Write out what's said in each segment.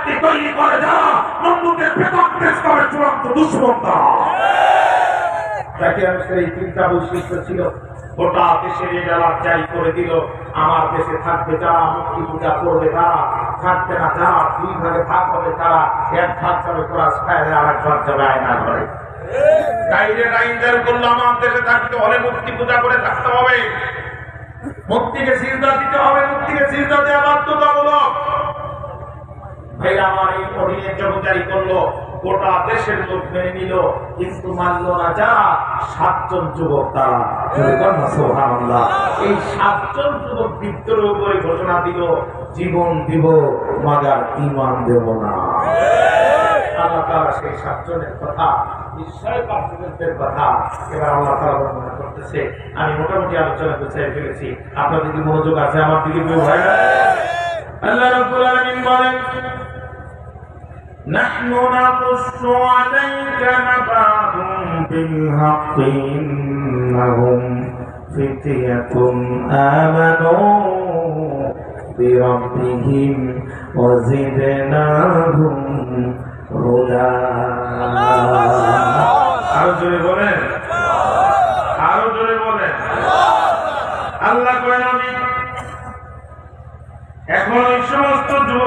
শক্তি তৈরি করে যারা বন্ধুদের বেতন দেশ করে চূড়ান্ত দুশ্মন তারা জাকির এই তিনটা বৈশিষ্ট্য ছিল গোটা দেশের এলাকা জারি করে দিল। আমার দেশে থাকবে যারা মুক্তি পূজা করবে তারা থাকবে না যারা দুই ভাগে ভাগ হবে তারা এক ভাগ যাবে ক্লাস ফায়ারে আর এক ভাগ যাবে আয়না ঘরে। গাইডের আইনদার করল আমার দেশে থাকতে হলে মুক্তি পূজা করে থাকতে হবে। মুক্তিকে সিজদা দিতে হবে মুক্তিকে সিজদা দেওয়া বাধ্যতামূলক। জারি করল, গোটা দেশের লোক মেনে নিল। কিন্তু মানল না যারা সাতজন যুবক তারা। এই সাতজন যুবক বিদ্রোহ করে ঘোষণা দিল, জীবন দিব, মাগার ইমান দেব না। সেই সাতজনের কথা নিশ্চয় এবার করতেছে। আমি মোটামুটি আলোচনা গুছিয়ে ফেলেছি। আপনাদের কি মনোযোগ আছে? আমার দিকে কেউ نحن نقص عليك نبأهم بالحق إنهم فتية آمنوا بربهم وزدناهم هدى আরো জোরে বলেন আরো জোরে বলেন আল্লাহ করেন আমি এখন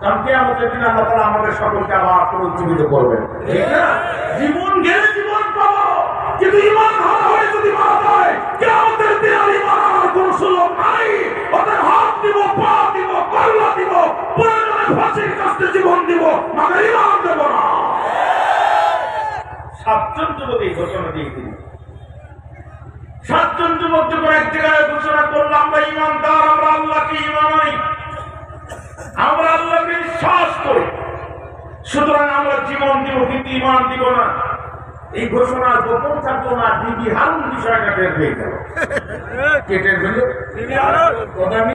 কারণ কে আমাদের দিন আল্লাহ আমাদের সকলকে আবার পুনরুজ্জীবিত করবেন। জীবন গেলে জীবন পাবো। কিন্তু ইমান হারা হয়ে যদি মারা যায় কে দিন আর ইমান আনার কোনো সুযোগ নাই। ওদের হাত দিব পা দিব কল্লা দিব প্রয়োজনে ফাঁসির কাছে জীবন দিব মাগের ইমান দেব না। সাতজন যুবক এই ঘোষণা দিয়ে দিল। সাতজন যুবক যখন এক জায়গায় ঘোষণা করল আমরা ইমানদার আমরা আল্লাহকে ইমান আনি আমরা আল্লাহকে বিশ্বাস করি সুতরাং আমরা জীবন দিব কিন্তু ইমান দিব না। এই ঘোষণা গোপন থাকতো না দিদি হারুন বিষয়টা টের হয়ে গেল। কে টের হলো? কথা আমি